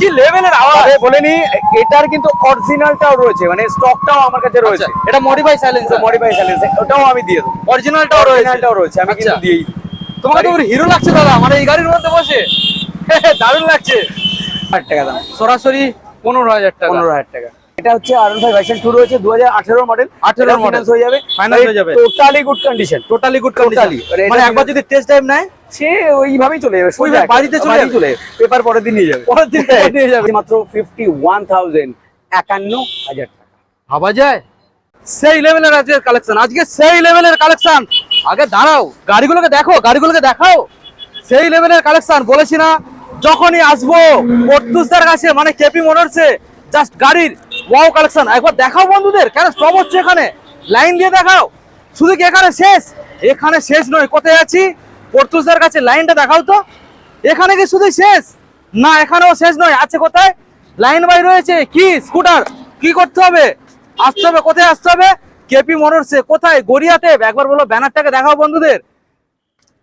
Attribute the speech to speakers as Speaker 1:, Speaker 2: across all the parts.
Speaker 1: কি লেভেলের আওয়াজ?
Speaker 2: তবে বলে এটার কিন্তু অরিজিনালটাও রয়েছে মানে স্টকটাও আমার কাছে রয়েছে।
Speaker 1: আচ্ছা, এটা মডিফাই সাইলেন্সার
Speaker 2: মডিফাই সাইলেন্স ওটাও আমি দিয়ে দেবো।
Speaker 1: অরিজিনালটাও রয়েছে।
Speaker 2: অরিজিনালটাও রয়েছে আমি কিন্তু
Speaker 1: আচ্ছা।
Speaker 2: দিয়েই
Speaker 1: তোমাকে তো হিরো লাগছে দাদা মানে এই গাড়ির মধ্যে বসে। দারুণ লাগছে।
Speaker 2: হাজার টাকা দাম।
Speaker 1: সরাসরি পনেরো হাজার টাকা।
Speaker 2: পনেরো হাজার টাকা। এটা হচ্ছে আর ফাইভ ভার্সন টু রয়েছে দু হাজার আঠেরো মডেল
Speaker 1: 18 model।
Speaker 2: ফাইন্যান্স হয়ে যাবে।
Speaker 1: Finance হয়ে যাবে।
Speaker 2: Totally good condition
Speaker 1: totally good. Totally
Speaker 2: মানে
Speaker 1: মানে একবার যদি টেস্ট টাইম নেয়
Speaker 2: সে ওইভাবেই চলে যাবে সোজা
Speaker 1: বাড়িতে চলে
Speaker 2: চলে পেপার পরের দিন নিয়ে যাবে।
Speaker 1: পরের দিন নিয়ে যাবে।
Speaker 2: মাত্র ফিফটি ওয়ান থাউজেন্ড একান্ন হাজার টাকা।
Speaker 1: ভাবা যায়? সেই লেভেলের আজকের কালেকশন আজকে সেই লেভেলের কালেকশন আগে দাঁড়াও গাড়িগুলোকে দেখো গাড়িগুলোকে দেখাও। সেই লেভেলের কালেকশন বলেছি না যখনই আসব পর্তুসদের কাছে মানে কেপি মোটরসে জাস্ট গাড়ির ওয়াও কালেকশন একবার দেখাও বন্ধুদের কেন স্টপ হচ্ছে এখানে? লাইন দিয়ে দেখাও। শুধু কি এখানে শেষ? এখানে শেষ নয় কোথায় আছি? পর্তুসদের কাছে লাইনটা দেখাও তো। এখানে কি শুধু শেষ? না, এখানেও শেষ নয়। আছে কোথায়? লাইন বাই রয়েছে। কি? স্কুটার। কি করতে হবে? আসতে হবে। কোথায় আসতে হবে? কেপি মোটরসে কোথায়? গড়িয়াতে। একবার বলো ব্যানারটাকে দেখাও বন্ধুদের।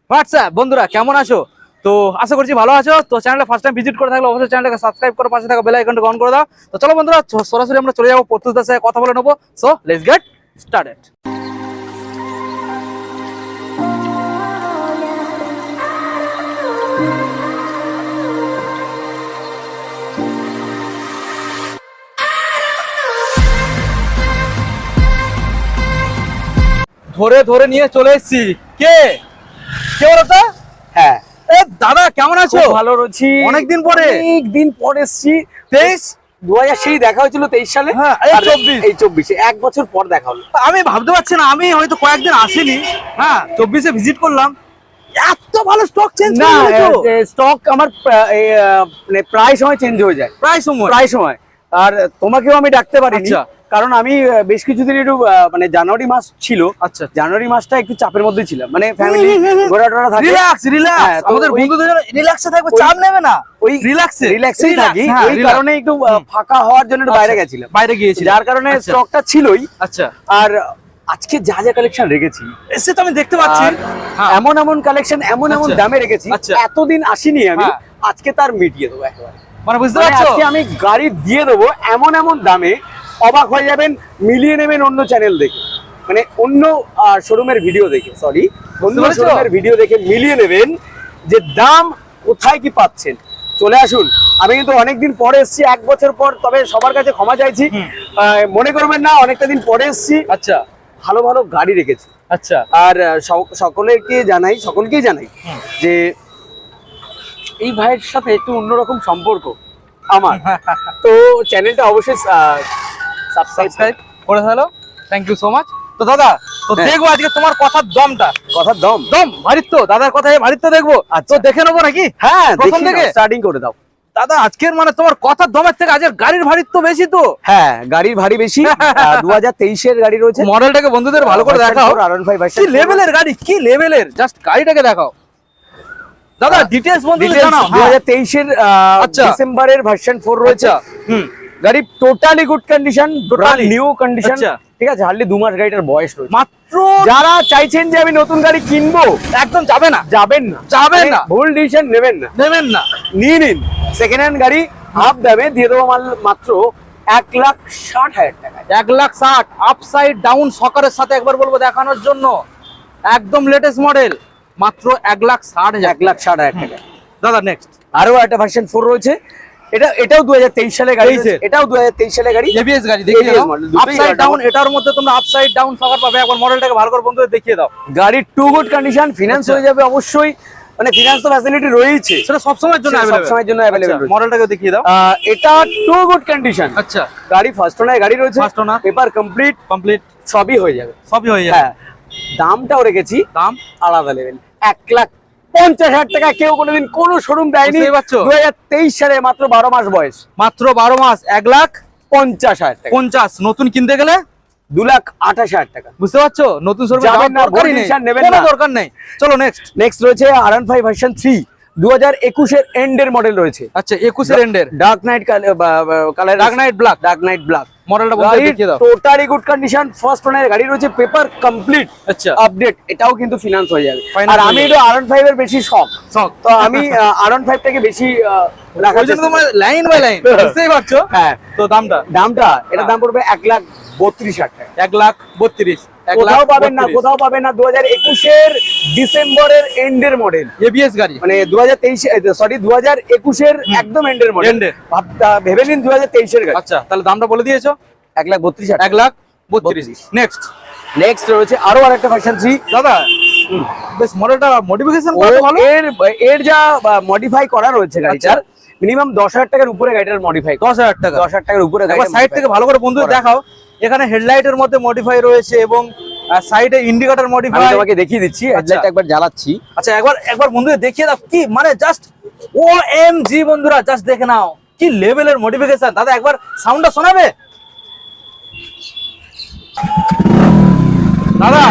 Speaker 1: হোয়াটসঅ্যাপ। বন্ধুরা, কেমন আছো? তো আশা করছি ভালো আছো। তো চ্যানেলে ফার্স্ট টাইম ভিজিট করে থাকলে অবশ্যই চ্যানেলটাকে সাবস্ক্রাইব করে পাশে থাকা বেল আইকনটা অন করে দাও। তো চলো বন্ধুরা সরাসরি আমরা চলে যাব পর্তুদার সাথে কথা বলে নেব। সো লেটস গেট স্টার্টেড ধরে ধরে নিয়ে চলে এসেছি। কে? কে বলো তো
Speaker 2: হ্যাঁ।
Speaker 1: এ দাদা কেমন আছো?
Speaker 2: ভালো রয়েছি।
Speaker 1: অনেকদিন পরে।
Speaker 2: অনেকদিন পরে এসছি।
Speaker 1: তেইশ?
Speaker 2: দু হাজার সেই দেখা হয়েছিল তেইশ সালে।
Speaker 1: হ্যাঁ, এই
Speaker 2: আর
Speaker 1: 24
Speaker 2: এই চব্বিশে। এক বছর পর দেখা হলো।
Speaker 1: আমি ভাবতে পারছি না আমি হয়তো কয়েকদিন আসিনি। হ্যাঁ চব্বিশে ভিজিট করলাম। এত ভালো স্টক চেঞ্জ
Speaker 2: না স্টক আমার মানে প্রায় সময় চেঞ্জ হয়ে যায়।
Speaker 1: প্রায় সময়।
Speaker 2: প্রায় সময়। আর তোমাকেও আমি ডাকতে পারি
Speaker 1: আচ্ছা।
Speaker 2: কারণ আমি বেশ কিছুদিন একটু মানে জানুয়ারি মাস ছিল।
Speaker 1: আচ্ছা
Speaker 2: জানুয়ারি মাসটা একটু চাপের মধ্যে ছিলাম মানে ফ্যামিলি ঘোরা টোরা থাকে।
Speaker 1: রিল্যাক্স
Speaker 2: হ্যাঁ,
Speaker 1: রিল্যাক্স আমাদের বন্ধুদের রিল্যাক্সে থাকবে চাপ নেবে না।
Speaker 2: ওই
Speaker 1: রিল্যাক্সে
Speaker 2: রিল্যাক্সেই থাকি। ওই কারণে একটু ফাঁকা হওয়ার জন্য বাইরে গেছিলাম।
Speaker 1: বাইরে গিয়েছি
Speaker 2: যার কারণে
Speaker 1: আচ্ছা।
Speaker 2: স্টকটা ছিলই।
Speaker 1: আচ্ছা।
Speaker 2: আর আজকে যা যা কালেকশন রেখেছি।
Speaker 1: এসে তো আমি দেখতে পাচ্ছি। হ্যাঁ।
Speaker 2: এমন এমন কালেকশন এমন এমন
Speaker 1: আচ্ছা।
Speaker 2: দামে রেখেছি।
Speaker 1: আচ্ছা।
Speaker 2: এতদিন আসিনি আমি
Speaker 1: হ্যাঁ।
Speaker 2: আজকে তার মিটিয়ে দেবো একেবারে।
Speaker 1: মানে বুঝতে
Speaker 2: মানে
Speaker 1: পারছ?
Speaker 2: আজকে আমি গাড়ি দিয়ে দেবো এমন এমন দামে। অবাক হয়ে যাবেন মিলিয়ে নেবেন অন্য চ্যানেল দেখে। মানে অন্য শোরুমের ভিডিও দেখে সরি অন্য? শোরুমের ভিডিও দেখে মিলিয়ে নেবেন যে দাম কোথায় কি পাচ্ছেন। চলে আসুন। আমি কিন্তু অনেকদিন পরে এসেছি এক বছর পর তবে সবার কাছে ক্ষমা চাইছি। মনে করবেন না অনেকটা দিন পরে এসেছি।
Speaker 1: আচ্ছা।
Speaker 2: ভালো ভালো গাড়ি রেখেছি
Speaker 1: আচ্ছা।
Speaker 2: আর আহ, স- সকলেরকে জানাই সকলকেই জানাই যে এই ভাইয়ের সাথে একটু অন্যরকম সম্পর্ক আমার। তো চ্যানেলটা অবশ্যই সাবস্ক্রাইব
Speaker 1: করে ফেলো থ্যাংক ইউ সো মাচ তো দাদা তো
Speaker 2: হ্যাঁ।
Speaker 1: দেখব আজকে তোমার কথার দমটা।
Speaker 2: কথার দম?
Speaker 1: দম ভারিত্ব। দাদার কথায় ভারিত্ব দেখব।
Speaker 2: আচ্ছা।
Speaker 1: তো দেখে নেব নাকি?
Speaker 2: হ্যাঁ
Speaker 1: প্রথম থেকে?
Speaker 2: স্টার্টিং করে দাও।
Speaker 1: দাদা আজকের মানে তোমার কথার দমের থেকে আজকের গাড়ির ভারিত্ব বেশি তো?
Speaker 2: হ্যাঁ গাড়ির ভারী বেশি। দু হাজার তেইশের গাড়ি রয়েছে।
Speaker 1: মডেলটাকে বন্ধুদের ভালো করে দেখাও। কি লেভেলের গাড়ি? কি লেভেলের জাস্ট গাড়িটাকে দেখাও। দাদা ডিটেলস বন্ধুদের জানাও।
Speaker 2: দু হাজার তেইশের
Speaker 1: আচ্ছা।
Speaker 2: ডিসেম্বরের ভার্সন ফোর রয়েছে।
Speaker 1: আচ্ছা। হুম।
Speaker 2: গাড়ি totally good condition totally new condition. ঠিক আছে হার্ডলি দু মাস গাড়িটার বয়স রয়েছে।
Speaker 1: মাত্র
Speaker 2: যারা চাইছেন যে আমি নতুন গাড়ি কিনবো
Speaker 1: একদম যাবে না।
Speaker 2: যাবেন না।
Speaker 1: যাবেন
Speaker 2: মানে
Speaker 1: না।
Speaker 2: ভুল ডিসিশন নেবেন না।
Speaker 1: নেবেন না।
Speaker 2: নিয়ে নিন। সেকেন্ড হ্যান্ড গাড়ি হাফ দামে দিয়ে দেবো মাত্র এক লাখ ষাট হাজার টাকা
Speaker 1: এক লাখ ষাট। আপসাইড ডাউন সকারের সাথে একবার বলব দেখানোর জন্য। একদম লেটেস্ট মডেল মাত্র এক লাখ ষাট হাজার।
Speaker 2: এক লাখ ষাট হাজার টাকা।
Speaker 1: দাদা নেক্সট
Speaker 2: আরও একটা ভার্সন ফোর রয়েছে। এটা এটাও দু হাজার তেইশ সালে গাড়ি এটাও দু হাজার তেইশ সালে গাড়ি।
Speaker 1: এবিএস গাড়ি দেখিয়ে দাও। আপসাইড ডাউন এটার মধ্যে তোমরা আপসাইড ডাউন সকার পাবে। একবার মডেলটাকে ভালো করে বন্ধুদের দেখিয়ে দাও।
Speaker 2: গাড়ির টু গুড কন্ডিশন ফিনান্স
Speaker 1: আচ্ছা।
Speaker 2: হয়ে যাবে অবশ্যই। মানে ফিনান্স তো ফ্যাসিলিটি রয়েছে
Speaker 1: সেটা সব সময়ের জন্য
Speaker 2: সবসময়ের জন্য রয়েছে।
Speaker 1: মডেলটাকে দেখিয়ে দাও।
Speaker 2: এটা টু গুড কন্ডিশন
Speaker 1: আচ্ছা।
Speaker 2: গাড়ি ফার্স্ট ওনার গাড়ি রয়েছে।
Speaker 1: Owner।
Speaker 2: পেপার কমপ্লিট
Speaker 1: কমপ্লিট
Speaker 2: সবই হয়ে যাবে।
Speaker 1: সবই হয়ে যাবে।
Speaker 2: হ্যাঁ। দামটাও রেখেছি।
Speaker 1: দাম?
Speaker 2: আলাদা লেভেল এক লাখ পঞ্চাশ হাজার টাকা কেউ কোনোদিন কোনো শোরুম দেয়নি। দু হাজার তেইশ সালে মাত্র বারো মাস বয়স।
Speaker 1: মাত্র বারো মাস এক লাখ
Speaker 2: পঞ্চাশ হাজার টাকা।
Speaker 1: পঞ্চাশ। নতুন কিনতে গেলে?
Speaker 2: দু লাখ আঠাশ হাজার টাকা।
Speaker 1: বুঝতে পারছ? নতুন শোরুম দরকার নেই। চলো নেক্সট
Speaker 2: নেক্সট রয়েছে আর ফাইভ ভার্সন থ্রি দু হাজার একুশের এন্ডের মডেল রয়েছে।
Speaker 1: আচ্ছা একুশের এন্ডের
Speaker 2: dark night colour
Speaker 1: dark night black
Speaker 2: dark night black
Speaker 1: মডেলটা বলতে দেখিয়ে দাও।
Speaker 2: Totally good condition first owner গাড়ি রয়েছে পেপার কমপ্লিট
Speaker 1: আচ্ছা।
Speaker 2: আপডেট এটাও কিন্তু ফিনান্স হয়ে যাবে। আর আমি। তো আরন ফাইভ এর বেশি শখ
Speaker 1: শখ।
Speaker 2: তো আমি আরন ফাইভ টাকে বেশি
Speaker 1: তোমার লাইন বাই লাইন বুঝতেই পারছ?
Speaker 2: হ্যাঁ।
Speaker 1: তো দামটা?
Speaker 2: দামটা এটা দাম পড়বে এক লাখ বত্রিশ হাজার টাকা।
Speaker 1: এক লাখ বত্রিশ।
Speaker 2: কোথাও পাবেন না কোথাও পাবেন না দু হাজার একুশের ডিসেম্বরের এন্ডের মডেল
Speaker 1: এবিএস গাড়ি।
Speaker 2: মানে দু হাজার তেইশে সরি দু হাজার একুশের একদম এন্ডের মডেল ভেবে নিন দু হাজার তেইশের গাড়ি।
Speaker 1: আচ্ছা তাহলে দামটা বলে দিয়েছ?
Speaker 2: এক লাখ বত্রিশ
Speaker 1: এক লাখ বত্রিশ। নেক্সট
Speaker 2: নেক্সট রয়েছে আরও আরেকটা ফ্যাশন থ্রি
Speaker 1: দাদা বেশ মডেলটা মডিফিকেশন করা ভালো।
Speaker 2: এর এর যা মডিফাই করা রয়েছে গাড়িটার মিনিমাম দশ হাজার টাকার উপরে গাড়িটার মডিফাই
Speaker 1: দশ হাজার টাকা।
Speaker 2: দশ হাজার টাকার উপরে
Speaker 1: সাইড থেকে ভালো করে। বন্ধু দেখাও। এখানে হেডলাইটের মধ্যে মডিফাই রয়েছে এবং সাইডে ইন্ডিকেটর
Speaker 2: আমি
Speaker 1: মডিফাই
Speaker 2: তোমাকে দেখিয়ে দিচ্ছি
Speaker 1: আচ্ছা।
Speaker 2: হেডলাইট একবার জ্বালাচ্ছি।
Speaker 1: আচ্ছা একবার একবার বন্ধুদের দেখিয়ে দাও কি মানে জাস্ট ও এম জি বন্ধুরা জাস্ট দেখে নাও কি লেভেলের মডিফিকেশন দাদা একবার সাউন্ডটা শোনাবে? দাদা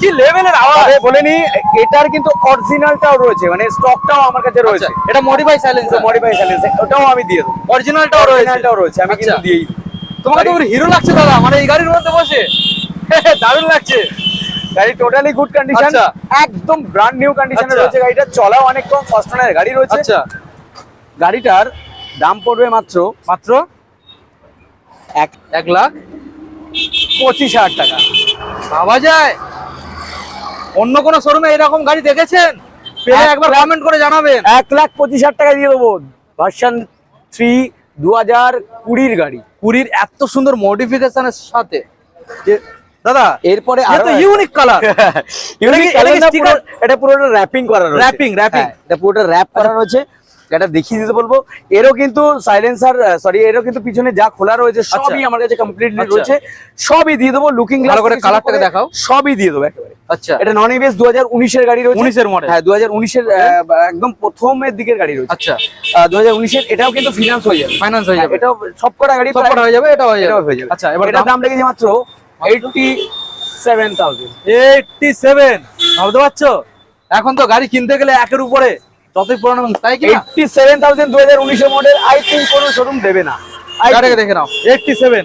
Speaker 1: কি লেভেলের আওয়াজ?
Speaker 2: তবে বলে নি এটার কিন্তু অরিজিনালটাও রয়েছে মানে স্টকটাও আমার কাছে রয়েছে।
Speaker 1: আচ্ছা, এটা মডিফাই সাইলেন্সার
Speaker 2: মডিফাই সাইলেন্স ওটাও আমি দিয়ে দেবো।
Speaker 1: অরিজিনালটাও রয়েছে।
Speaker 2: অরিজিনালটাও রয়েছে আমি কিন্তু
Speaker 1: আচ্ছা।
Speaker 2: দিয়েই
Speaker 1: তোমাকে তো হিরো লাগছে দাদা মানে এই গাড়ির মধ্যে বসে। দারুণ লাগছে।
Speaker 2: গাড়ি টোটালি গুড কন্ডিশন। একদম ব্র্যান্ড নিউ কন্ডিশনে। রয়েছে গাড়িটা চলাও অনেক কম ফার্স্ট ওনার গাড়ি রয়েছে।
Speaker 1: আচ্ছা।
Speaker 2: গাড়িটার দাম পড়বে মাত্র
Speaker 1: মাত্র?
Speaker 2: এক
Speaker 1: এক লাখ?
Speaker 2: পঁচিশ হাজার টাকা।
Speaker 1: ভাবা যায়। অন্য কোন শোরুমে এরকম গাড়ি দেখেছেন? পেলে একবার কমেন্ট করে জানাবেন।
Speaker 2: এক লাখ পঁচিশ হাজার টাকা দিয়ে দেবো। ভার্সন থ্রি দু হাজার কুড়ির গাড়ি।
Speaker 1: কুড়ির এত সুন্দর মডিফিকেশনের সাথে যে দাদা
Speaker 2: এরপরে আর
Speaker 1: ইউনিক কালার
Speaker 2: ইউনিক
Speaker 1: এটা কি-
Speaker 2: colour
Speaker 1: এটা
Speaker 2: পুরোটা র্যাপিং করা রয়েছে।
Speaker 1: র্যাপিং।
Speaker 2: হ্যাঁ, এটা পুরোটা র্যাপ করা রয়েছে। এটা দেখিয়ে দিতে বলব। এরও কিন্তু সাইলেন্সার সরি এরও কিন্তু পিছনে যা খোলা রয়েছে সবই আমার কাছে কমপ্লিটলি
Speaker 1: আচ্ছা।
Speaker 2: রয়েছে। সবই দিয়ে দেবো লুকিং
Speaker 1: করে colourটাকে দেখাও।
Speaker 2: সবই দিয়ে দেবো একেবারে।
Speaker 1: আচ্ছা।
Speaker 2: এটা নন এবিএস গাড়ি রয়েছে।
Speaker 1: 19 এর model।
Speaker 2: হ্যাঁ একদম প্রথমের দিকের গাড়ি রয়েছে।
Speaker 1: আচ্ছা।
Speaker 2: এটাও কিন্তু ফিনান্স হয়ে যাবে।
Speaker 1: ফাইন্যান্স হয়ে যাবে।
Speaker 2: এটাও সবকটা গাড়ি
Speaker 1: হয়ে যাবে এটা হয়ে
Speaker 2: এটাও
Speaker 1: যাবে
Speaker 2: হয়ে যাবে।
Speaker 1: আচ্ছা এবার
Speaker 2: দাম? লেগেছে মাত্র
Speaker 1: ভাবতে পারছ? এখন তো গাড়ি কিনতে গেলে একের উপরে। যতই পুরানো তাই কি না
Speaker 2: এইটটি সেভেন দু হাজার উনিশের মডেল আই থিঙ্ক কোনো শোরুম দেবে না। Think-
Speaker 1: দেখে নাও। এইটটি
Speaker 2: 87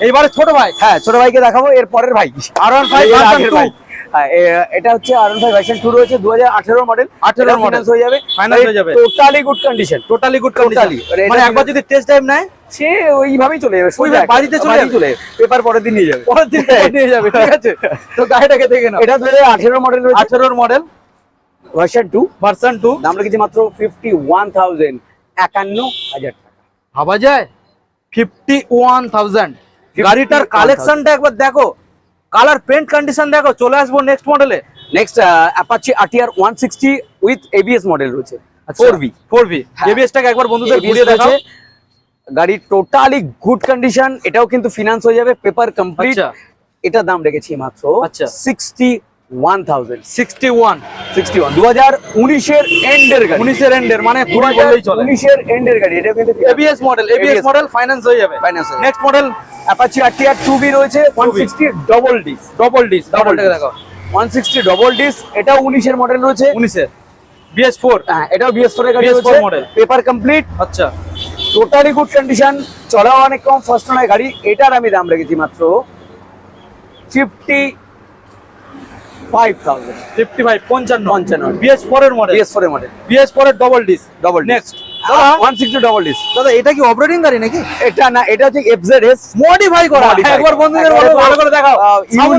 Speaker 1: এইবারে ছোট ভাই।
Speaker 2: হ্যাঁ ছোট ভাইকে দেখাবো এর পরের ভাই।
Speaker 1: আর ওয়ান ফাইভ
Speaker 2: এর এটা হচ্ছে আর ফাইভ ভার্সন টু রয়েছে দু হাজার আঠেরো মডেল
Speaker 1: 18 model।
Speaker 2: ফিনান্স হয়ে যাবে।
Speaker 1: Finance হয়ে যাবে।
Speaker 2: Totally good condition
Speaker 1: totally good. Totally
Speaker 2: মানে
Speaker 1: মানে একবার যদি টেস্ট টাইম নেয়?
Speaker 2: সে ওইভাবেই চলে যাবে সোজা
Speaker 1: বাড়িতে চলে?
Speaker 2: চলে। পেপার পরের দিন নিয়ে যাবে।
Speaker 1: পরের দিন নিয়ে যাবে ঠিক আছে। তো গাড়িটাকে দেখে নাও।
Speaker 2: এটা দু হাজার আঠেরো model
Speaker 1: আঠেরোর model
Speaker 2: version two
Speaker 1: version two
Speaker 2: দাম রেখেছি মাত্র ফিফটি ওয়ান থাউজেন্ড একান্ন হাজার টাকা।
Speaker 1: ভাবা যায়? ফিফটি ওয়ান থাউজেন্ড গাড়িটার
Speaker 2: 51,000
Speaker 1: কালেকশনটা একবার দেখো। কালার পেন্ট কন্ডিশন দেখো চলে আসব নেক্সট মডেলে
Speaker 2: next Apache RTR one sixty with ABS model রয়েছে। ফোর বি
Speaker 1: ফোর
Speaker 2: হ্যাঁ।
Speaker 1: এবিএসটাকে একবার বন্ধুদের ঘুরিয়ে দেখাও।
Speaker 2: গাড়ি টোটালি গুড কন্ডিশন এটাও কিন্তু ফিনান্স হয়ে যাবে পেপার কমপ্লিট
Speaker 1: আচ্ছা।
Speaker 2: এটা দাম রেখেছি মাত্র
Speaker 1: আচ্ছা।
Speaker 2: Sixty one thousand
Speaker 1: sixty one
Speaker 2: sixty one দু হাজার উনিশের এন্ডের গাড়ি।
Speaker 1: উনিশের এন্ডের মানে
Speaker 2: দু হাজার উনিশের এন্ডের গাড়ি এটা কিন্তু
Speaker 1: ABS model ABS model finance হয়ে যাবে।
Speaker 2: যাবে।
Speaker 1: Next model
Speaker 2: Apache RTR two B রয়েছে one sixty double disc
Speaker 1: double disc ডবলটাকে দেখো
Speaker 2: ওয়ান সিক্সটি ডবল ডিস এটাও উনিশের মডেল রয়েছে।
Speaker 1: উনিশের। বিএস ফোর
Speaker 2: হ্যাঁ এটাও বিএস ফোর গাড়ি
Speaker 1: BS4
Speaker 2: রয়েছে।
Speaker 1: model।
Speaker 2: পেপার কমপ্লিট
Speaker 1: আচ্ছা।
Speaker 2: টোটালি গুড কন্ডিশন চলাও অনেক কম ফার্স্ট গাড়ি এটার আমি দাম রেখেছি মাত্র fifty five thousand
Speaker 1: fifty five পঞ্চান্ন।
Speaker 2: পঞ্চান্ন।
Speaker 1: বিএস ফোর এর মডেল
Speaker 2: বিএস ফোর এর মডেল
Speaker 1: বিএস ফোর এর double disc
Speaker 2: double
Speaker 1: next
Speaker 2: one sixty double disc
Speaker 1: দাদা এটা কি অপারেটিং গাড়ি নাকি?
Speaker 2: এটা না এটা হচ্ছে এফজেড এস
Speaker 1: মডিফাই করা। একবার বন্ধুদের বলো, ভালো করে দেখাও।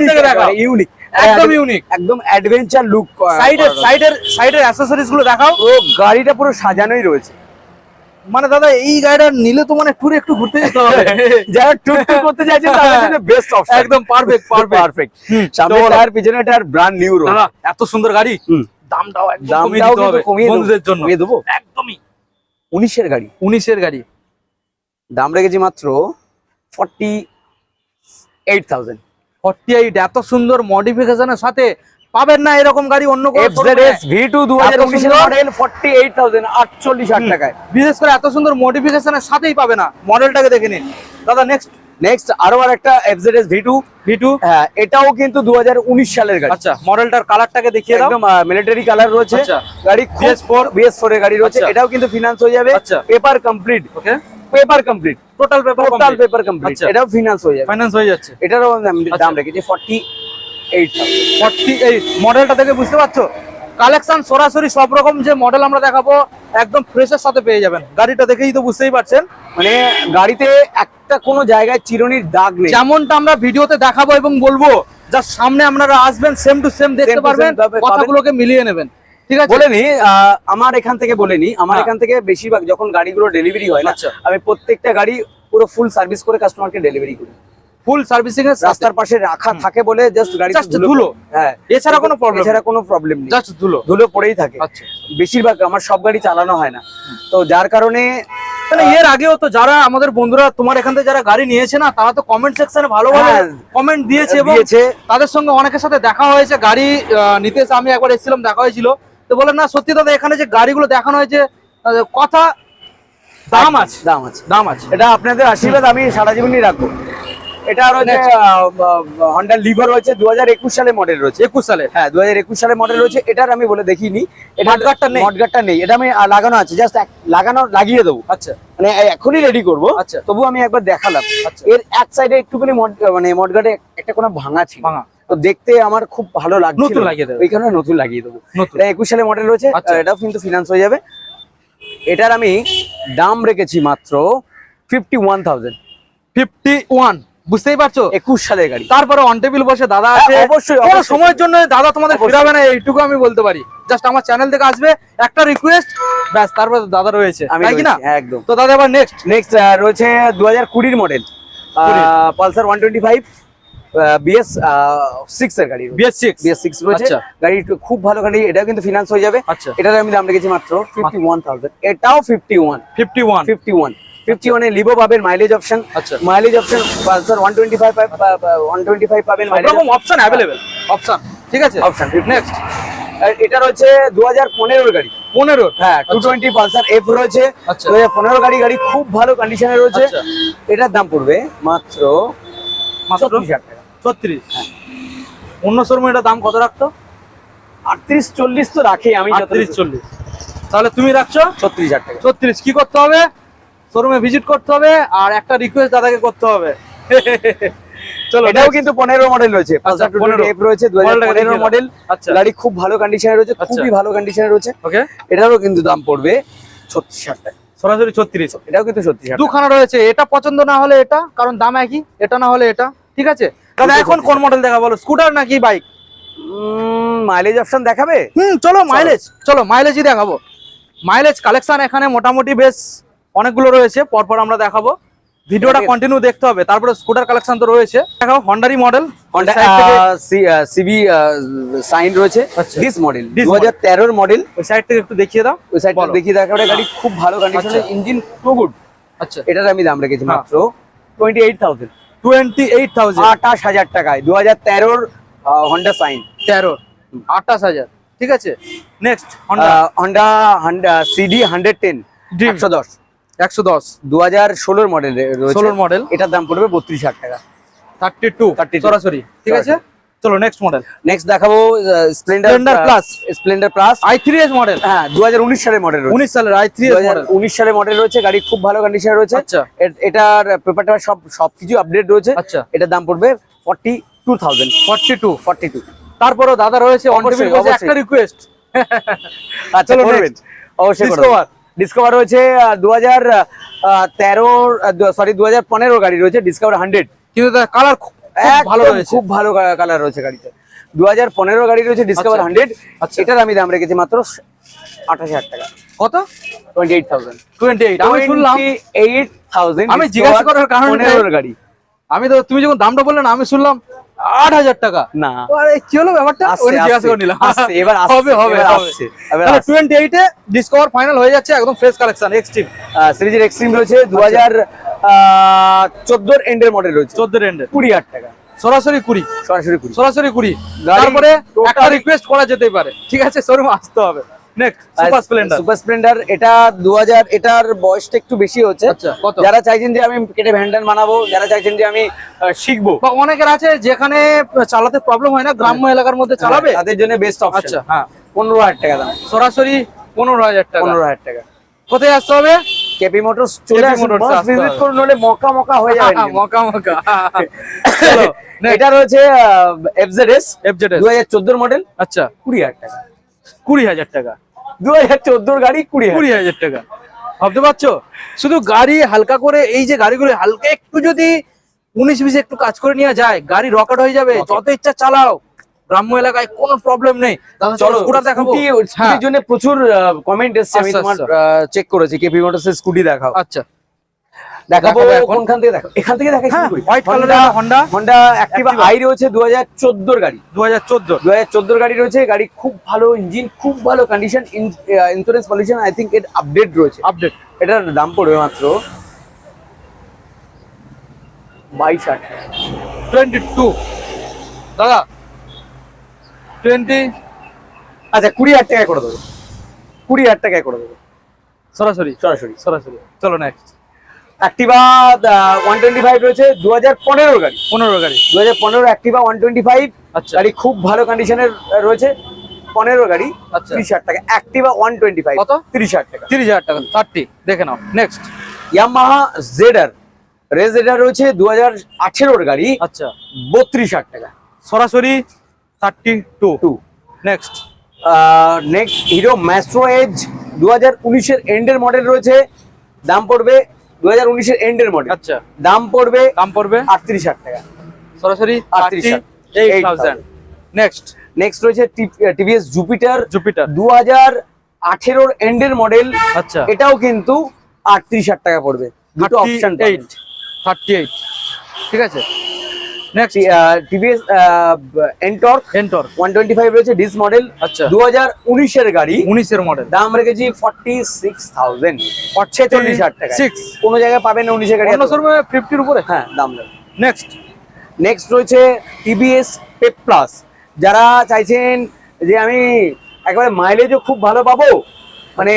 Speaker 1: থেকে দেখাও।
Speaker 2: ইউনিক
Speaker 1: একদম ইউনিক
Speaker 2: একদম অ্যাডভেঞ্চার লুক
Speaker 1: সাইডের সাইডের সাইডের অ্যাসেসরিজগুলো দেখাও।
Speaker 2: ও গাড়িটা পুরো সাজানোই রয়েছে।
Speaker 1: মানে দাদা এই গাড়িটা নিলে তো মানে ট্যুরে একটু ঘুরতে যেতে হবে।
Speaker 2: যারা টুর টুর করতে চাইছে তাদের জন্য বেস্ট অপশন
Speaker 1: একদম পারফেক্ট পারফেক্ট
Speaker 2: পারফেক্ট সামনে টায়ার পিছনে টায়ার ব্র্যান্ড নিউ
Speaker 1: দাদা এত সুন্দর গাড়ি। দামটাও একদম কমিয়ে
Speaker 2: দামটাও কিন্তু কমিয়ে
Speaker 1: বন্ধুদের জন্য।
Speaker 2: কমিয়ে দেবো?
Speaker 1: একদমই।
Speaker 2: উনিশের গাড়ি।
Speaker 1: উনিশের গাড়ি।
Speaker 2: দাম রেখেছি মাত্র forty eight thousand
Speaker 1: forty eight এত সুন্দর মডিফিকেশনের সাথে পাবেন না এরকম গাড়ি অন্য
Speaker 2: টাকায়।
Speaker 1: বিশেষ করে এত সুন্দর মডিফিকেশনের সাথেই পাবে না। মডেলটাকে দেখে নিন। দাদা নেক্সট
Speaker 2: নেক্সট আরও আর একটা এফজেডএস ভি টু
Speaker 1: ভিটু
Speaker 2: হ্যাঁ এটাও কিন্তু দুহাজার উনিশ সালের গাড়ি।
Speaker 1: আচ্ছা মডেলটার কালারটাকে দেখিয়ে দাও।
Speaker 2: একদম মিলিটারি কালার রয়েছে।
Speaker 1: আচ্ছা।
Speaker 2: গাড়ি
Speaker 1: BS4
Speaker 2: বিএস4 এর গাড়ি রয়েছে।
Speaker 1: আচ্ছা।
Speaker 2: এটাও কিন্তু ফিনান্স হয়ে যাবে। Paper complete
Speaker 1: okay
Speaker 2: paper complete
Speaker 1: total paper
Speaker 2: total paper complete. এটাও ফিনান্স হয়ে যাবে।
Speaker 1: ফিনান্স হয়ে যাচ্ছে।
Speaker 2: এটারও আমি
Speaker 1: আচ্ছা।
Speaker 2: দাম রেখেছি ফর্টি এইট
Speaker 1: ফর্টি এইট মডেলটা দেখে বুঝতে পারছ? কালেকশন সরাসরি সব রকম যে মডেল আমরা দেখাবো একদম ফ্রেশের সাথে পেয়ে যাবেন। গাড়িটা দেখেই তো বুঝতেই পারছেন।
Speaker 2: মানে গাড়িতে একটা কোনো জায়গায় চিরুনির দাগ নেই।
Speaker 1: যেমনটা আমরা ভিডিওতে দেখাবো এবং বলব যার সামনে আপনারা আসবেন সেম টু সেম দেখতে পারবেন কথাগুলোকে মিলিয়ে নেবেন। ঠিক আছে?
Speaker 2: বলে নি আহ, আমার এখান থেকে বলে নি আমার
Speaker 1: হ্যাঁ।
Speaker 2: এখান থেকে বেশিরভাগ যখন গাড়িগুলো ডেলিভারি হয় না
Speaker 1: আচ্ছা।
Speaker 2: আমি প্রত্যেকটা গাড়ি পুরো ফুল সার্ভিস করে কাস্টমারকে ডেলিভারি করি।
Speaker 1: ফুল সার্ভিসিং এর
Speaker 2: রাস্তার পাশে রাখা থাকে বলে জাস্ট গাড়ি
Speaker 1: Just ধুলো।
Speaker 2: হ্যাঁ।
Speaker 1: এছাড়া কোনো প্রবলেম
Speaker 2: এছাড়া কোনো প্রবলেম নেই।
Speaker 1: জাস্ট ধুলো।
Speaker 2: ধুলো পড়েই থাকে।
Speaker 1: আচ্ছা।
Speaker 2: বেশিরভাগ আমার সব গাড়ি চালানো হয় না। তো যার কারণে
Speaker 1: মানে এর আগেও তো যারা আমাদের বন্ধুরা তোমার এখান থেকে যারা গাড়ি নিয়েছে না তারা তো কমেন্ট সেকশনে ভালো ভালো। কমেন্ট দিয়েছে এবং
Speaker 2: দিয়েছে।
Speaker 1: তাদের সঙ্গে অনেকের সাথে দেখা হয়েছে। গাড়ি নিতে এসে আমি একবার এসেছিলাম দেখা হয়েছিল। তো বলে না সত্যি দাদা এখানে যে গাড়িগুলো দেখানো হয়েছে কথা দাম আছে।
Speaker 2: দাম আছে।
Speaker 1: দাম আছে।
Speaker 2: এটা আপনাদের আশীর্বাদ আমি সারা জীবনই রাখব। এটা রয়েছে হন্ডা লিভার রয়েছে দু হাজার একুশ সালে মডেল রয়েছে।
Speaker 1: একুশ সালে?
Speaker 2: হ্যাঁ দু হাজার একুশ সালে মডেল রয়েছে এটার আমি বলে দেখিনি। এটা
Speaker 1: মডগার্ডটা নেই?
Speaker 2: মডগার্ডটা নেই এটা আমি লাগানো আছে জাস্ট লাগানো লাগিয়ে দেবো।
Speaker 1: আচ্ছা।
Speaker 2: মানে এখনই রেডি করব।
Speaker 1: আচ্ছা।
Speaker 2: তবু আমি একবার দেখালাম।
Speaker 1: আচ্ছা।
Speaker 2: এর এক সাইডে একটুখানি মানে মডগার্ডে একটা কোনো ভাঙা ছিল।
Speaker 1: ভাঙা।
Speaker 2: তো দেখতে আমার খুব ভালো লাগছে
Speaker 1: নতুন লাগিয়ে দেবো।
Speaker 2: কারণে নতুন লাগিয়ে দেবো। এটা একুশ সালে মডেল রয়েছে
Speaker 1: আচ্ছা।
Speaker 2: এটাও কিন্তু ফিনান্স হয়ে যাবে। এটার আমি দাম রেখেছি মাত্র fifty one thousand
Speaker 1: fifty one বুঝতেই পারছ?
Speaker 2: একুশ সালের গাড়ি।
Speaker 1: তারপরে অন টেবিল বসে দাদা আছে।
Speaker 2: হ্যাঁ, অবশ্যই,
Speaker 1: কোনো সময়ের জন্য দাদা তোমাদের ফিরাবে না এইটুকু আমি বলতে পারি। জাস্ট আমার চ্যানেল থেকে আসবে একটা রিকোয়েস্ট ব্যাস তারপরে দাদা রয়েছে। তাই কি না?
Speaker 2: একদম।
Speaker 1: তো দাদা এবার নেক্সট
Speaker 2: নেক্সট রয়েছে দু হাজার কুড়ির। Model Pulsar one twenty five BS six এর গাড়ি
Speaker 1: বিএস সিক্স
Speaker 2: বিএস সিক্স রয়েছে। গাড়ি খুব ভালো গাড়ি এটাও কিন্তু ফিনান্স হয়ে যাবে।
Speaker 1: আচ্ছা।
Speaker 2: এটার আমি দাম রেখেছি মাত্র ফিফটি ওয়ান থাউজেন্ড এটাও fifty one
Speaker 1: fifty one
Speaker 2: fifty one fifty ওয়ানে লিভো পাবেন মাইলেজ অপশন
Speaker 1: আচ্ছা।
Speaker 2: Mileage option Pulsar one twenty five one twenty five পাবেন
Speaker 1: অপশন অ্যাভেলেবেল অপশন ঠিক আছে?
Speaker 2: অপশন
Speaker 1: নেক্সট
Speaker 2: এটা রয়েছে দু হাজার পনেরোর গাড়ি।
Speaker 1: পনেরো।
Speaker 2: হ্যাঁ টু টোয়েন্টি পালসার এফ রয়েছে।
Speaker 1: আচ্ছা।
Speaker 2: দু হাজার পনেরো গাড়ি গাড়ি খুব ভালো কন্ডিশনে রয়েছে।
Speaker 1: আচ্ছা।
Speaker 2: এটার দাম পড়বে মাত্র
Speaker 1: মাত্র?
Speaker 2: ছত্রিশ
Speaker 1: ছত্রিশ। অন্য শোরুমে এটা দাম কত রাখতো?
Speaker 2: আটত্রিশ চল্লিশ তো রাখি আমি
Speaker 1: আটত্রিশ চল্লিশ। তাহলে তুমি রাখছো?
Speaker 2: ছত্রিশ হাজার টাকা।
Speaker 1: ছত্রিশ। কি করতে হবে? শোরুমে ভিজিট করতে হবে আর একটা রিকোয়েস্ট দাদাকে করতে হবে। চলো
Speaker 2: এটাও কিন্তু পনেরো মডেল রয়েছে।
Speaker 1: আচ্ছা,
Speaker 2: পালসার টু
Speaker 1: 15
Speaker 2: এফ রয়েছে। মডেল
Speaker 1: আচ্ছা।
Speaker 2: গাড়ি খুব ভালো কন্ডিশনে রয়েছে
Speaker 1: আচ্ছা।
Speaker 2: খুবই ভালো কন্ডিশনে রয়েছে।
Speaker 1: ওকে
Speaker 2: এটারও কিন্তু দাম পড়বে টাকা।
Speaker 1: সরাসরি
Speaker 2: এটাও কিন্তু ছত্রিশ হাজার টাকা।
Speaker 1: দুখানা রয়েছে এটা পছন্দ না হলে এটা কারণ দাম একই এটা না হলে এটা। ঠিক আছে? দাদা এখন কোন মডেল দেখা বলো স্কুটার নাকি বাইক
Speaker 2: মাইলেজ অপশন দেখাবে?
Speaker 1: হুম চলো মাইলেজ চলো মাইলেজই দেখাবো। মাইলেজ কালেকশন এখানে মোটামুটি বেশ অনেকগুলো রয়েছে পরপর আমরা দেখাবো। ভিডিওটা কন্টিনিউ দেখতে হবে তারপরে স্কুটার কালেকশন তো রয়েছে। দেখাও হন্ডারি মডেল
Speaker 2: সিবি সাইন রয়েছে। ডিস মডেল
Speaker 1: Dis
Speaker 2: দু হাজার তেরোর মডেল
Speaker 1: ওই সাইড থেকে একটু দেখিয়ে দাও
Speaker 2: ওই সাইডটা
Speaker 1: বলো।
Speaker 2: দেখিয়ে দেখা গাড়ি খুব ভালো কন্ডিশনে। ইঞ্জিন টু গুড
Speaker 1: আচ্ছা।
Speaker 2: এটার আমি দাম রেখেছি
Speaker 1: হ্যাঁ।
Speaker 2: মাত্র twenty eight thousand
Speaker 1: twenty eight thousand
Speaker 2: আঠাশ হাজার টাকায় দু হাজার তেরোর হন্ডা সাইন
Speaker 1: তেরো আঠাশ হাজার। ঠিক আছে? Next Honda
Speaker 2: Honda Honda CD hundred ten
Speaker 1: Dream।
Speaker 2: একশো দশ।
Speaker 1: একশো
Speaker 2: দু হাজার ষোলোর মডেল
Speaker 1: ষোলোর মডেল
Speaker 2: এটার দাম পড়বে বত্রিশ হাজার টাকা।
Speaker 1: থার্টি টু
Speaker 2: 32
Speaker 1: সরাসরি ঠিক আছে? চলো নেক্সট মডেল
Speaker 2: নেক্সট দেখাবো Splendor. Splendor plus
Speaker 1: I three S model
Speaker 2: হ্যাঁ দু উনিশ সালের মডেল
Speaker 1: উনিশ সালের আই থ্রি
Speaker 2: উনিশ সালের মডেল রয়েছে গাড়ি খুব ভালো কন্ডিশনে রয়েছে।
Speaker 1: আচ্ছা।
Speaker 2: এটার পেপারটা সব সবকিছু আপডেট রয়েছে।
Speaker 1: আচ্ছা।
Speaker 2: এটার দাম পড়বে forty two thousand
Speaker 1: forty two
Speaker 2: forty two
Speaker 1: তারপরেও দাদা রয়েছে। একটা রিকোয়েস্ট
Speaker 2: আচ্ছা। অবশ্যই। ডিসকভার রয়েছে দু হাজার তেরো সরি দু হাজার পনেরো গাড়ি রয়েছে ডিসকভার হান্ড্রেড
Speaker 1: কিন্তু তার কালার ভালো রয়েছে।
Speaker 2: খুব ভালো কালার রয়েছে গাড়িতে। দু হাজার পনেরো গাড়ি রয়েছে ডিসকভার
Speaker 1: আচ্ছা।
Speaker 2: হান্ড্রেড
Speaker 1: আচ্ছা।
Speaker 2: এটার আমি দাম রেখেছি মাত্র আঠাশ হাজার টাকা।
Speaker 1: কত?
Speaker 2: Twenty eight thousand
Speaker 1: twenty eight আমি শুনলাম
Speaker 2: এইট থাউজেন্ড
Speaker 1: আমি জিজ্ঞাসা করার কারণ
Speaker 2: গাড়ি।
Speaker 1: আমি তো তুমি যখন দামটা বললে না আমি শুনলাম আট হাজার টাকা।
Speaker 2: না।
Speaker 1: আরে কি হলো ব্যাপারটা? ওই জিজ্ঞাসা করে নিলাম।
Speaker 2: এবার
Speaker 1: হবে হবে
Speaker 2: আসছে,
Speaker 1: তাহলে টোয়েন্টি এইটে ডিসকভার ফাইনাল হয়ে যাচ্ছে একদম ফ্রেশ কালেকশন এক্সট্রিম
Speaker 2: সিরিজের এক্সট্রিম রয়েছে
Speaker 1: আচ্ছা।
Speaker 2: দু হাজার চোদ্দোর এন্ডের মডেল রয়েছে।
Speaker 1: রেন্ডে
Speaker 2: কুড়ি হাজার টাকা।
Speaker 1: সরাসরি কুড়ি।
Speaker 2: সরাসরি কুড়ি।
Speaker 1: সরাসরি কুড়ি। তারপরে একটা রিকোয়েস্ট করা যেতেই পারে। ঠিক আছে শোরুম আসতে হবে। Next super Splendor
Speaker 2: super Splendor এটা দু হাজার এটার বয়সটা একটু বেশি হচ্ছে।
Speaker 1: আচ্ছা
Speaker 2: যারা চাইছেন যে আমি কেটে ভ্যান্ডান বানাবো যারা চাইছেন যে আমি শিখব।
Speaker 1: বা অনেকের আছে যেখানে চালাতে প্রবলেম হয় না গ্রাম্য এলাকার মধ্যে চালাবে?
Speaker 2: তাদের জন্য বেস্ট অপশন
Speaker 1: আচ্ছা হ্যাঁ
Speaker 2: টাকা দাম।
Speaker 1: সরাসরি পনেরো হাজার টাকা।
Speaker 2: পনেরো হাজার টাকা।
Speaker 1: কোথায় আসতে হবে?
Speaker 2: কেপি মোটরস চলে আসুন
Speaker 1: Motors
Speaker 2: ভিজিট করুন হলে মকা মকা হয়ে যাবে
Speaker 1: মকা মকা। চলো
Speaker 2: এটা রয়েছে এফজেডএস
Speaker 1: এফজেড
Speaker 2: দু হাজার চোদ্দোর মডেল
Speaker 1: আচ্ছা।
Speaker 2: কুড়ি হাজার টাকা।
Speaker 1: কুড়ি হাজার টাকা।
Speaker 2: দু হাজার চোদ্দোর গাড়ি কুড়ি
Speaker 1: কুড়ি হাজার টাকা। ভাবতে পারছ? শুধু গাড়ি হালকা করে এই যে গাড়িগুলো হালকা একটু যদি উনিশ বিশে একটু কাজ করে নিয়ে যায় গাড়ি রকেট হয়ে যাবে যত ইচ্ছা চালাও। গ্রাম্য এলাকায় কোনো প্রবলেম নেই। চলো স্কুটার দেখাবো। হ্যাঁ।
Speaker 2: জন্য প্রচুর কমেন্ট এসছে আমি
Speaker 1: আচ্ছা,
Speaker 2: তোমার
Speaker 1: আচ্ছা।
Speaker 2: চেক করেছি। কেপি মোটরস স্কুটি দেখাও।
Speaker 1: আচ্ছা।
Speaker 2: দেখাবো
Speaker 1: দেখাবো এখন।
Speaker 2: কোনখান থেকে দেখো এখান থেকে দেখাই
Speaker 1: হ্যাঁ
Speaker 2: শুরু করি।
Speaker 1: হোয়াইট কালারের হন্ডা
Speaker 2: হন্ডা অ্যাক্টিভা আই রয়েছে দু হাজার চোদ্দোর গাড়ি।
Speaker 1: দু হাজার চোদ্দ
Speaker 2: দু হাজার গাড়ি রয়েছে। গাড়ি খুব ভালো ইঞ্জিন খুব ভালো condition insurance pollution I think এর আপডেট রয়েছে।
Speaker 1: আপডেট
Speaker 2: এটার দাম পড়বে মাত্র বাইশ হাজার টাকা।
Speaker 1: টোয়েন্টি টু দাদা টোয়েন্টি
Speaker 2: আচ্ছা কুড়ি হাজার টাকায় করে দেবো। কুড়ি হাজার টাকায় করে দেবো।
Speaker 1: সরাসরি।
Speaker 2: সরাসরি।
Speaker 1: সরাসরি। চলো next
Speaker 2: Activa one twenty five রয়েছে দু হাজার পনেরো গাড়ি।
Speaker 1: পনেরো গাড়ি।
Speaker 2: দু হাজার পনেরো অ্যাক্টিভা ওয়ান টোয়েন্টি ফাইভ
Speaker 1: আচ্ছা।
Speaker 2: গাড়ি খুব ভালো কন্ডিশনের রয়েছে। পনেরো গাড়ি
Speaker 1: আচ্ছা।
Speaker 2: তিরিশ হাজার টাকা। অ্যাক্টিভা ওয়ান টোয়েন্টি ফাইভ
Speaker 1: কত?
Speaker 2: তিরিশ হাজার টাকা।
Speaker 1: তিরিশ হাজার টাকা থার্টি দেখে নাও নেক্সট
Speaker 2: ইয়ামাহা জেডার রেজেডার রয়েছে দু হাজার আঠেরোর গাড়ি।
Speaker 1: আচ্ছা।
Speaker 2: বত্রিশ হাজার টাকা।
Speaker 1: সরাসরি thirty two
Speaker 2: two
Speaker 1: next
Speaker 2: next Hero Maestro Edge দু হাজার উনিশের এন্ডের মডেল রয়েছে। দাম পড়বে দু হাজার উনিশের এন্ডের মডেল
Speaker 1: আচ্ছা।
Speaker 2: দাম পড়বে
Speaker 1: দাম পড়বে?
Speaker 2: আটত্রিশ হাজার টাকা।
Speaker 1: সরাসরি
Speaker 2: 38,000
Speaker 1: এইট থাউজেন্ড নেক্সট
Speaker 2: নেক্সট রয়েছে টিভিএস জুপিটার
Speaker 1: জুপিটার
Speaker 2: দু হাজার আঠেরোর এন্ডের মডেল
Speaker 1: আচ্ছা।
Speaker 2: এটাও কিন্তু আটত্রিশ হাজার টাকা পড়বে। দুটো অপশন
Speaker 1: এইট থার্টি এইট ঠিক আছে? Next
Speaker 2: TVS NTorq twenty five রয়েছে ডিস মডেল।
Speaker 1: আচ্ছা।
Speaker 2: গাড়ি।
Speaker 1: মডেল
Speaker 2: দাম রেখেছি টাকা কোনো জায়গায় পাবেন না গাড়ি
Speaker 1: অন্য উপরে?
Speaker 2: হ্যাঁ দাম
Speaker 1: নেক্সট
Speaker 2: নেক্সট রয়েছে টিভিএস পেপ প্লাস যারা চাইছেন যে আমি একেবারে মাইলেজও খুব ভালো পাবো মানে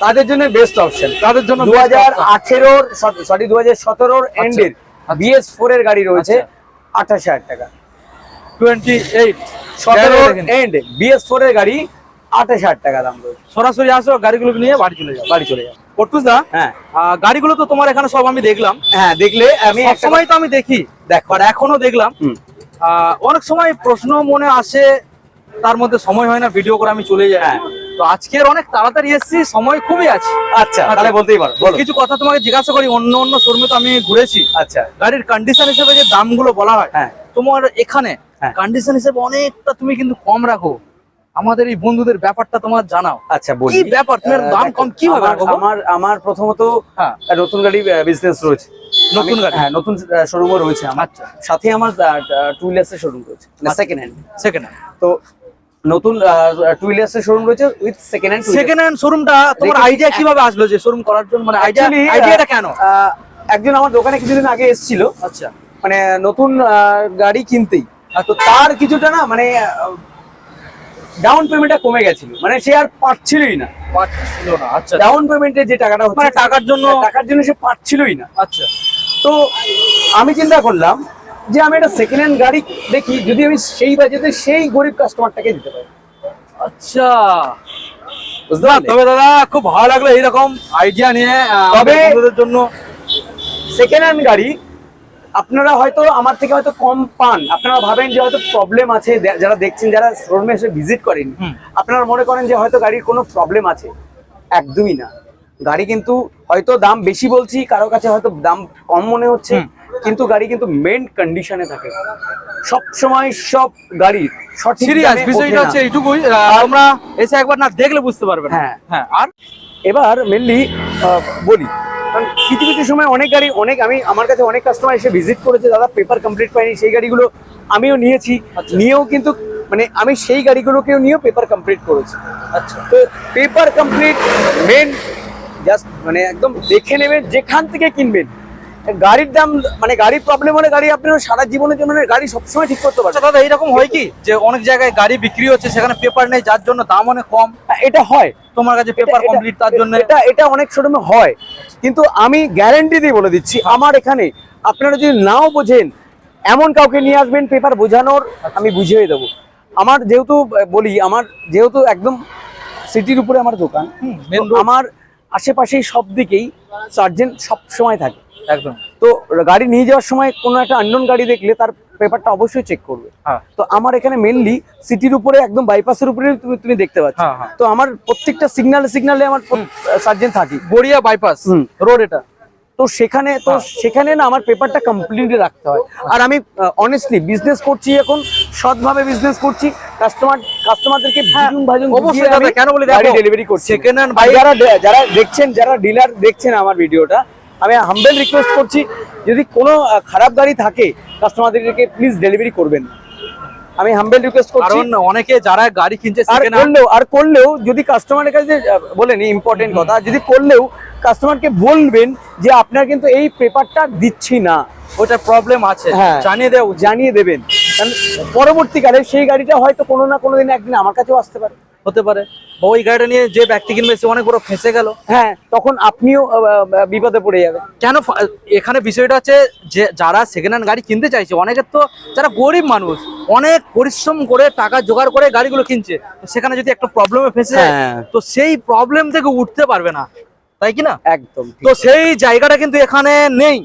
Speaker 2: তাদের জন্য বেস্ট অপশন
Speaker 1: তাদের জন্য
Speaker 2: দু হাজার আঠেরোর সরি দু হাজার সতেরোর এন্ডের
Speaker 1: আচ্ছা।
Speaker 2: বিএস ফোর এর গাড়ি রয়েছে।
Speaker 1: আচ্ছা।
Speaker 2: আঠাশ হাজার টাকা।
Speaker 1: Twenty eight
Speaker 2: and BS four এর গাড়ি আঠাশ হাজার টাকা দাম
Speaker 1: সরাসরি আসো গাড়িগুলো নিয়ে বাড়ি চলে যাও
Speaker 2: বাড়ি চলে যাও।
Speaker 1: দা
Speaker 2: হ্যাঁ।
Speaker 1: গাড়িগুলো তো তোমার এখানে সব আমি দেখলাম।
Speaker 2: হ্যাঁ দেখলে আমি
Speaker 1: সময় তো আমি দেখি এখনও দেখলাম। আহ, অনেক সময় প্রশ্ন মনে আসে তার মধ্যে সময় হয় না ভিডিও করে আমি চলে যাই।
Speaker 2: হ্যাঁ।
Speaker 1: তো আজকের অনেক তাড়াতাড়ি এসেছি সময় খুবই আছে।
Speaker 2: আচ্ছা তাহলে বলতেই পারো বলো।
Speaker 1: কিছু কথা তোমাকে জিজ্ঞাসা করি অন্য অন্য শোরুমে তো আমি ঘুরেছি।
Speaker 2: আচ্ছা।
Speaker 1: গাড়ির কন্ডিশন হিসেবে যে দামগুলো বলা হয়
Speaker 2: হ্যাঁ।
Speaker 1: তোমার এখানে
Speaker 2: হ্যাঁ।
Speaker 1: কন্ডিশন হিসেবে অনেকটা তুমি কিন্তু কম রাখো। আমাদের এই বন্ধুদের ব্যাপারটা তোমার জানাও।
Speaker 2: আচ্ছা বলি।
Speaker 1: কি ব্যাপার? তোমার দাম কম কি গো?
Speaker 2: আমার আমার প্রথমত
Speaker 1: হ্যাঁ।
Speaker 2: নতুন গাড়ি বিজনেস রয়েছে।
Speaker 1: নতুন গাড়ি?
Speaker 2: হ্যাঁ নতুন শোরুমও রয়েছে আমার।
Speaker 1: আচ্ছা।
Speaker 2: সাথে আমার টু হুইলার্স এর শোরুম রয়েছে। সেকেন্ড হ্যান্ড
Speaker 1: সেকেন্ড হ্যান্ড
Speaker 2: তো নতুন টু হুইলার্স এর শোরুম রয়েছে with second hand
Speaker 1: second hand শোরুমটা তোমার আইডিয়া কীভাবে আসলো যে শোরুম করার জন্য? মানে আইডিয়া আইডিয়াটা কেন?
Speaker 2: একজন আমার দোকানে কিছুদিন আগে এসেছিল।
Speaker 1: আচ্ছা।
Speaker 2: মানে নতুন গাড়ি কিনতেই। তো তার কিছুটা না মানে ডাউন পেমেন্টটা কমে গেছিল। মানে সে আর পাচ্ছিলই না।
Speaker 1: ছিল না আচ্ছা।
Speaker 2: ডাউন পেমেন্টের যে টাকাটা হচ্ছে
Speaker 1: মানে টাকার জন্য
Speaker 2: টাকার জন্য সে পাচ্ছিলই না।
Speaker 1: আচ্ছা।
Speaker 2: তো আমি চিন্তা করলাম যে আমি একটা সেকেন্ড হ্যান্ড গাড়ি দেখি যদি আমি সেই বাজেটে সেই গরিব কাস্টমারটাকে দিতে পারি।
Speaker 1: আচ্ছা।
Speaker 2: বুঝতে
Speaker 1: না, তবে দাদা খুব ভালো লাগল এইরকম আইডিয়া নিয়ে
Speaker 2: তবে-
Speaker 1: জন্য।
Speaker 2: সেকেন্ড হ্যান্ড গাড়ি আপনারা হয়তো আমার থেকে হয়তো কম পান। আপনারা ভাবেন যে হয়তো প্রবলেম আছে যারা দেখছেন যারা শোরুমে এসে ভিজিট করেন আপনারা মনে করেন যে হয়তো গাড়ির কোনো প্রবলেম আছে। একদমই না। গাড়ি কিন্তু হয়তো দাম বেশি বলছি কারও কাছে হয়তো দাম কম মনে হচ্ছে। কিন্তু গাড়ি কিন্তু মেন কন্ডিশনে থাকে। সব সময় সব গাড়ির সঠিক
Speaker 1: সিরিয়াস বিষয়টা হচ্ছে এইটুকুই। আহ, তোমরা এসে একবার না দেখলে বুঝতে পারবে না।
Speaker 2: হ্যাঁ।
Speaker 1: হ্যাঁ আর?
Speaker 2: এবার মেনলি বলি। কারণ কিছু কিছু সময় অনেক গাড়ি অনেক আমি আমার কাছে অনেক কাস্টমার এসে ভিজিট করেছে দাদা পেপার কমপ্লিট পাইনি সেই গাড়িগুলো আমিও নিয়েছি।
Speaker 1: আচ্ছা।
Speaker 2: নিয়েও কিন্তু মানে আমি সেই গাড়িগুলোকেও নিয়েও পেপার কমপ্লিট করেছি।
Speaker 1: আচ্ছা।
Speaker 2: তো পেপার কমপ্লিট মেন জাস্ট মানে একদম দেখে নেবেন যেখান থেকে কিনবেন। গাড়ির দাম মানে গাড়ির প্রবলেম হলে গাড়ি আপনার সারা জীবনের জন্য গাড়ি সবসময় ঠিক করতে
Speaker 1: আচ্ছা
Speaker 2: পারবেন
Speaker 1: দাদা এইরকম হয় কি যে অনেক জায়গায় গাড়ি বিক্রি হচ্ছে সেখানে পেপার নেই যার জন্য দাম অনেক কম?
Speaker 2: হ্যাঁ, এটা হয়।
Speaker 1: তোমার কাছে পেপার কমপ্লিট তার জন্য?
Speaker 2: এটা এটা অনেক শোরুমে হয়। কিন্তু আমি গ্যারান্টি দিয়ে বলে দিচ্ছি আমার এখানে আপনারা যদি নাও বোঝেন এমন কাউকে নিয়ে আসবেন পেপার বোঝানোর আমি বুঝিয়ে দেবো। আমার যেহেতু বলি আমার যেহেতু একদম সিটির উপরে আমার দোকান। আমার আশেপাশেই সব দিকেই সার্জেন্ট সব সময় থাকে।
Speaker 1: একদম।
Speaker 2: তো গাড়ি নিয়ে যাওয়ার সময় কোনো একটা আননোন গাড়ি দেখলে তার পেপারটা অবশ্যই চেক করবে।
Speaker 1: হ্যাঁ।
Speaker 2: তো আমার এখানে মেনলি সিটির উপরে একদম বাইপাসের উপরে তুমি তুমি দেখতে পাচ্ছ।
Speaker 1: হ্যাঁ, হ্যাঁ।
Speaker 2: তো আমার প্রত্যেকটা সিগনালে সিগনালে আমার সার্জেন্ট থাকি।
Speaker 1: গড়িয়া বাইপাস রোড এটা।
Speaker 2: তো সেখানে তো। সেখানে না আমার পেপারটা কমপ্লিটলি রাখতে হয়। আর আমি অনেস্টলি বিজনেস করছি এখন সৎভাবে বিজনেস করছি। কাস্টমার কাস্টমারদেরকে ভাজুন ভাজুন
Speaker 1: অবশ্যই কেন বলি দেখো,
Speaker 2: ডেলিভারি করছি।
Speaker 1: Hand
Speaker 2: আর যারা যারা দেখছেন যারা ডিলার দেখছেন আমার ভিডিওটা আমি হাম্বেল রিকোয়েস্ট করছি যদি কোনো খারাপ গাড়ি থাকে কাস্টমারদেরকে প্লিজ ডেলিভারি করবেন। আমি হাম্বেল রিকোয়েস্ট করছি।
Speaker 1: কারণ অনেকে যারা গাড়ি কিনছে
Speaker 2: আর করলেও আর করলেও যদি কাস্টমারের কাছে বলেন ইম্পর্টেন্ট কথা যদি করলেও কাস্টমারকে বলবেন যে আপনার কিন্তু এই পেপারটা দিচ্ছি না।
Speaker 1: ওটা প্রবলেম আছে।
Speaker 2: হ্যাঁ
Speaker 1: জানিয়ে দেওয়া
Speaker 2: জানিয়ে দেবেন। কারণ পরবর্তীকালে সেই গাড়িটা হয়তো কোনো না কোনো দিন একদিন আমার কাছেও আসতে পারে।
Speaker 1: হতে পারে বা ওই গাড়িটা নিয়ে যে ব্যক্তি কিনবে সে অনেক বড় ফেসে গেল।
Speaker 2: হ্যাঁ তখন আপনিও বিপদে পড়ে যাবেন।
Speaker 1: কেন এখানে বিষয়টা হচ্ছে যে যারা সেকেন্ড হ্যান্ড গাড়ি কিনতে চাইছে অনেকের তো যারা গরিব মানুষ অনেক পরিশ্রম করে টাকা জোগাড় করে গাড়িগুলো কিনছে তো সেখানে যদি একটা প্রবলেমে ফেসে যায়,
Speaker 2: হ্যাঁ।
Speaker 1: তো সেই প্রবলেম থেকে উঠতে পারবে না। তাই কি না?
Speaker 2: একদম
Speaker 1: তো সেই জায়গাটা কিন্তু এখানে নেই।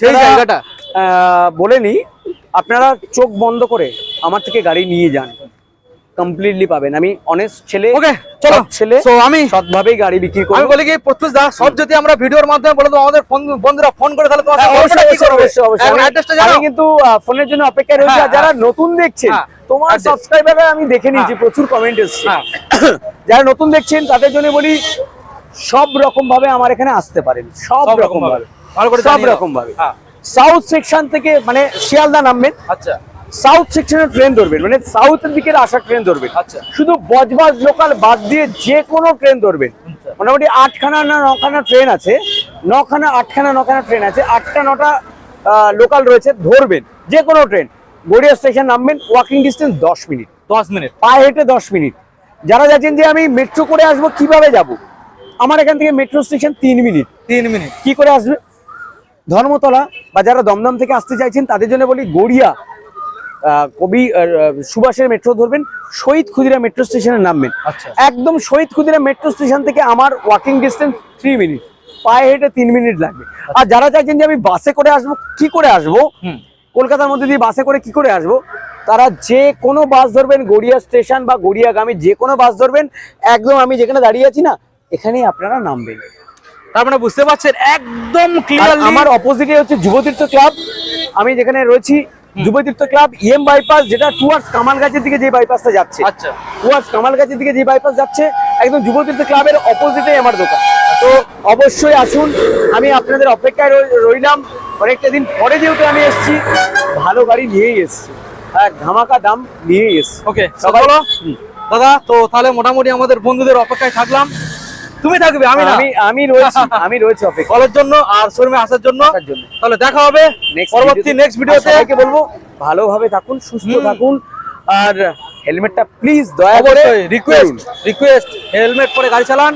Speaker 1: সেই জায়গাটা।
Speaker 2: আহ, বলে নি আপনারা চোখ বন্ধ করে আমার থেকে গাড়ি নিয়ে যান। কমপ্লিটলি পাবেন আমি অনেস্ট ছেলে
Speaker 1: ওকে চলো
Speaker 2: ছেলে
Speaker 1: তো আমি
Speaker 2: সৎভাবেই গাড়ি বিক্রি
Speaker 1: আমি
Speaker 2: করব
Speaker 1: বলি কি প্রত্যুষ দা সব যদি আমরা ভিডিওর মাধ্যমে বলে দেবো আমাদের ফোন বন্ধুরা ফোন করে তাহলে তোমার
Speaker 2: হ্যাঁ, অবশ্যই,
Speaker 1: কি
Speaker 2: অবশ্যই,
Speaker 1: করবে?
Speaker 2: অবশ্যই, অবশ্যই। আমি- আমি কিন্তু ফোনের জন্য অপেক্ষা রয়েছি
Speaker 1: হ্যাঁ,
Speaker 2: যারা
Speaker 1: হ্যাঁ।
Speaker 2: নতুন দেখছেন
Speaker 1: হ্যাঁ,
Speaker 2: তোমার
Speaker 1: address।
Speaker 2: সাবস্ক্রাইবার আমি দেখে নিয়েছি। প্রচুর কমেন্ট এসছে। যারা নতুন দেখছেন তাদের জন্য বলি সব রকম ভাবে আমার এখানে আসতে পারেন সব রকম ভাবে
Speaker 1: করে
Speaker 2: সব রকম ভাবে
Speaker 1: হ্যাঁ।
Speaker 2: সাউথ সেকশন থেকে মানে শিয়ালদা নামবেন
Speaker 1: আচ্ছা
Speaker 2: সাউথ সেকশনের ট্রেন ধরবেন মানে সাউথের দিকের আসা ট্রেন ধরবেন
Speaker 1: আচ্ছা।
Speaker 2: শুধু বজবাজ লোকাল বাদ দিয়ে যে কোনো ট্রেন ধরবেন
Speaker 1: আচ্ছা।
Speaker 2: মোটামুটি আটখানা না নখানা ট্রেন আছে নখানা আটখানা নখানা ট্রেন আছে আটটা নটা লোকাল রয়েছে ধরবেন যে কোনো ট্রেন গড়িয়া স্টেশন নামবেন ওয়াকিং ডিস্টেন্স দশ মিনিট।
Speaker 1: দশ মিনিট।
Speaker 2: পায়ে হেঁটে দশ মিনিট। যারা যাচ্ছেন যে আমি মেট্রো করে আসব কীভাবে যাব? আমার এখান থেকে মেট্রো স্টেশন তিন মিনিট।
Speaker 1: তিন মিনিট।
Speaker 2: কি করে আসবে? ধর্মতলা বা যারা দমদম থেকে আসতে চাইছেন তাদের জন্য বলি গড়িয়া কবি সুভাষের মেট্রো ধরবেন শহীদ খুদিরা মেট্রো স্টেশনে নামবেন।
Speaker 1: আচ্ছা
Speaker 2: একদম শহীদ খুদিরা মেট্রো স্টেশন থেকে আমার ওয়াকিং ডিস্টেন্স থ্রি মিনিট পায়ে হেঁটে তিন মিনিট লাগবে। আর যারা চাইছেন যে আমি বাসে করে আসব কি করে আসব? কলকাতার মধ্যে দিয়ে বাসে করে কি করে আসব? তারা যে কোনো বাস ধরবেন গড়িয়া স্টেশন বা গড়িয়াগামী যে কোনো বাস ধরবেন একদম আমি যেখানে দাঁড়িয়ে আছি না এখানেই আপনারা নামবেন।
Speaker 1: তার মানে বুঝতে পারছেন একদম
Speaker 2: আর
Speaker 1: ক্লিয়ারলি
Speaker 2: আমার অপোজিটে হচ্ছে যুবতীর্থ ক্লাব আমি যেখানে রয়েছি যুবতীর্থ ক্লাব ইএম বাইপাস যেটা টুয়ার্ডস কামালগাছির দিকে যে বাইপাসটা যাচ্ছে।
Speaker 1: আচ্ছা।
Speaker 2: টুয়ার্ডস কামালগাছির দিকে যে বাইপাস যাচ্ছে একদম যুবতীর্থ ক্লাবের অপোজিটে আমার দোকান। তো অবশ্যই আসুন আমি আপনাদের অপেক্ষায় রইলাম। অনেকটা দিন পরে যেহেতু আমি এসেছি ভালো গাড়ি নিয়েই এসেছি। হ্যাঁ ধামাকা দাম নিয়েই এসেছি।
Speaker 1: ওকে। দাদা তো তাহলে মোটামুটি আমাদের বন্ধুদের অপেক্ষায় থাকলাম। তুমি থাকবে আমি
Speaker 2: আমি আমি রয়েছি আমি রয়েছি অপেক্ষা।
Speaker 1: কলের জন্য আর শোরুমে আসার জন্য। তাহলে দেখা হবে পরবর্তী নেক্সট ভিডিওতে
Speaker 2: সবাইকে বলব ভালোভাবে থাকুন সুস্থ থাকুন। আর হেলমেটটা প্লিজ দয়া করে
Speaker 1: রিকোয়েস্ট রিকোয়েস্ট হেলমেট পরে গাড়ি চালান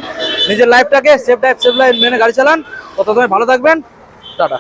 Speaker 1: নিজের লাইফটাকে সেফ লাইফ সেফ লাইফ মেনে গাড়ি চালান। তত ভালো থাকবেন। টাটা।